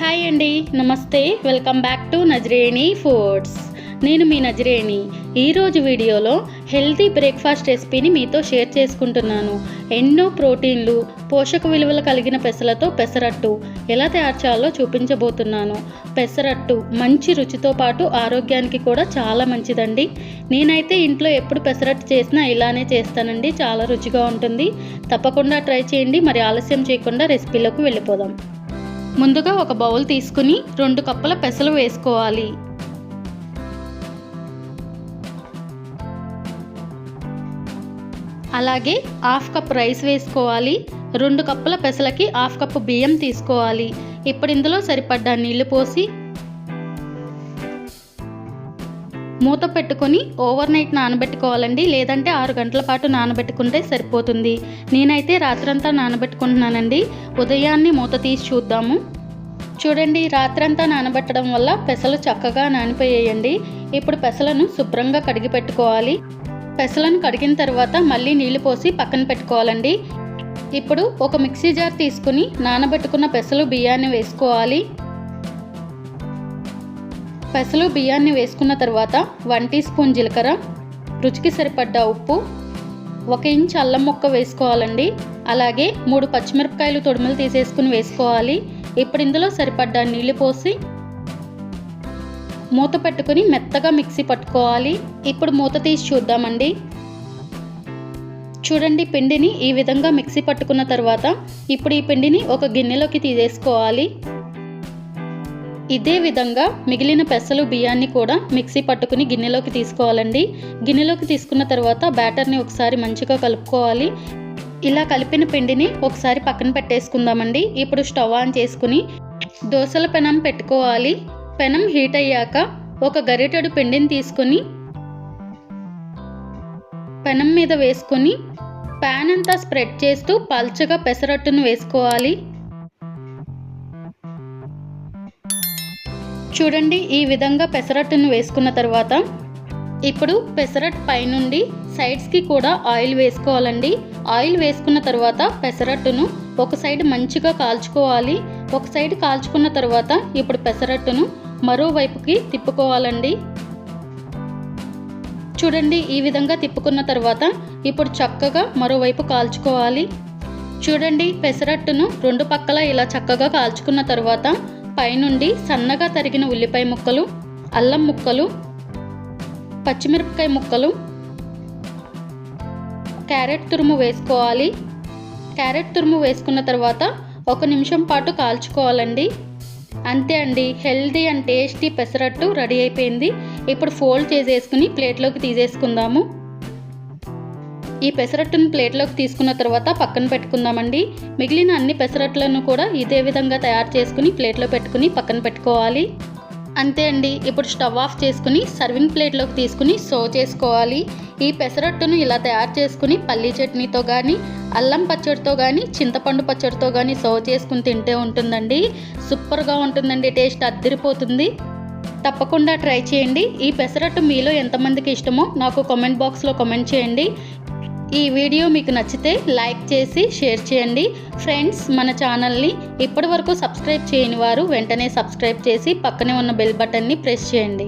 Hi అండి నమస్తే. Welcome back to Nazareni foods నేను మీ నజరేణి ఈరోజు వీడియోలో హెల్తీ బ్రేక్ఫాస్ట్ రెసిపీని మీతో షేర్ చేసుకుంటున్నాను. ఎన్నో ప్రోటీన్లు పోషక విలువలు కలిగిన పెసలతో పెసరట్టు ఎలా తయారు చేయాలో చూపించబోతున్నాను. పెసరట్టు మంచి రుచితో పాటు ఆరోగ్యానికి కూడా చాలా మంచిదండి. నేనైతే ఇంట్లో ఎప్పుడు పెసరట్టు చేసినా ఇలానే చేస్తానండి. చాలా రుచిగా ఉంటుంది. తప్పకుండా ట్రై చేయండి. మరి ఆలస్యం చేయకుండా రెసిపీలోకి వెళ్ళిపోదాం. ముందుగా ఒక బౌల్ తీసుకుని రెండు కప్పుల పెసలు వేసుకోవాలి. అలాగే హాఫ్ కప్ రైస్ వేసుకోవాలి. రెండు కప్పుల పెసలకి హాఫ్ కప్పు బియ్యం తీసుకోవాలి. ఇప్పుడు ఇందులో సరిపడ్డా నీళ్ళు పోసి మూత పెట్టుకొని ఓవర్ నైట్ నానబెట్టుకోవాలండి. లేదంటే ఆరు గంటల పాటు నానబెట్టుకుంటే సరిపోతుంది. నేనైతే రాత్రంతా నానబెట్టుకుంటున్నానండి. ఉదయాన్నే మూత తీసి చూద్దాము. చూడండి రాత్రంతా నానబెట్టడం వల్ల పెసలు చక్కగా నానిపోయేయండి. ఇప్పుడు పెసలను శుభ్రంగా కడిగి పెట్టుకోవాలి. పెసలను కడిగిన తర్వాత మళ్ళీ నీళ్ళు పోసి పక్కన పెట్టుకోవాలండి. ఇప్పుడు ఒక మిక్సీ జార్ తీసుకుని నానబెట్టుకున్న పెసలు బియ్యాన్ని వేసుకోవాలి. పెసలు బియ్యాన్ని వేసుకున్న తర్వాత వన్ టీ స్పూన్ జీలకర్ర రుచికి సరిపడ్డ ఉప్పు ఒక ఇంచ్ అల్లం ముక్క వేసుకోవాలండి. అలాగే మూడు పచ్చిమిరపకాయలు తొడుములు తీసేసుకుని వేసుకోవాలి. ఇప్పుడు ఇందులో సరిపడ్డ నీళ్ళు పోసి మూత పెట్టుకుని మెత్తగా మిక్సీ పట్టుకోవాలి. ఇప్పుడు మూత తీసి చూద్దామండి. చూడండి పిండిని ఈ విధంగా మిక్సీ పట్టుకున్న తర్వాత ఇప్పుడు ఈ పిండిని ఒక గిన్నెలోకి తీసేసుకోవాలి. ఇదే విధంగా మిగిలిన పెసలు బియ్యాన్ని కూడా మిక్సీ పట్టుకుని గిన్నెలోకి తీసుకోవాలండి. గిన్నెలోకి తీసుకున్న తర్వాత బ్యాటర్ని ఒకసారి మంచిగా కలుపుకోవాలి. ఇలా కలిపిన పిండిని ఒకసారి పక్కన పెట్టేసుకుందామండి. ఇప్పుడు స్టవ్ ఆన్ చేసుకుని దోశల పెనం పెట్టుకోవాలి. పెనం హీట్ అయ్యాక ఒక గరిటెడు పిండిని తీసుకుని పెనం మీద వేసుకొని ప్యాన్ అంతా స్ప్రెడ్ చేస్తూ పల్చగా పెసరట్టును వేసుకోవాలి. చూడండి ఈ విధంగా పెసరట్టును వేసుకున్న తర్వాత ఇప్పుడు పెసరట్ పైనుండి సైడ్స్కి కూడా ఆయిల్ వేసుకోవాలండి. ఆయిల్ వేసుకున్న తర్వాత పెసరట్టును ఒక సైడ్ మంచిగా కాల్చుకోవాలి. ఒక సైడ్ కాల్చుకున్న తర్వాత ఇప్పుడు పెసరట్టును మరోవైపుకి తిప్పుకోవాలండి. చూడండి ఈ విధంగా తిప్పుకున్న తర్వాత ఇప్పుడు చక్కగా మరోవైపు కాల్చుకోవాలి. చూడండి పెసరట్టును రెండు పక్కల ఇలా చక్కగా కాల్చుకున్న తర్వాత పైనుండి సన్నగా తరిగిన ఉల్లిపాయ ముక్కలు అల్లం ముక్కలు పచ్చిమిరపకాయ ముక్కలు క్యారెట్ తురుము వేసుకోవాలి. క్యారెట్ తురుము వేసుకున్న తర్వాత ఒక నిమిషం పాటు కాల్చుకోవాలండి. అంతే అండి healthy and tasty pesarattu ready అయిపోయింది. ఇప్పుడు ఫోల్డ్ చేసేసుకుని ప్లేట్లోకి తీసేసుకుందాము. ఈ పెసరట్టును ప్లేట్లోకి తీసుకున్న తర్వాత పక్కన పెట్టుకుందామండి. మిగిలిన అన్ని పెసరట్లను కూడా ఇదే విధంగా తయారు చేసుకుని ప్లేట్లో పెట్టుకుని పక్కన పెట్టుకోవాలి. అంతే అండి. ఇప్పుడు స్టవ్ ఆఫ్ చేసుకుని సర్వింగ్ ప్లేట్లోకి తీసుకుని సర్వ్ చేసుకోవాలి. ఈ పెసరట్టును ఇలా తయారు చేసుకుని పల్లీ చట్నీతో కానీ అల్లం పచ్చడితో కానీ చింతపండు పచ్చడితో కానీ సర్వ్ చేసుకుని తింటే ఉంటుందండి. సూపర్గా ఉంటుందండి. టేస్ట్ అద్దరిపోతుంది. తప్పకుండా ట్రై చేయండి. ఈ పెసరట్టు మీలో ఎంతమందికి ఇష్టమో నాకు కామెంట్ బాక్స్లో కామెంట్ చేయండి. ఈ వీడియో మీకు నచ్చితే లైక్ చేసి షేర్ చేయండి. ఫ్రెండ్స్ మన ఛానల్ని ఇప్పటి వరకు సబ్స్క్రైబ్ చేయని వారు వెంటనే సబ్స్క్రైబ్ చేసి పక్కనే ఉన్న బెల్ బటన్ని ప్రెస్ చేయండి.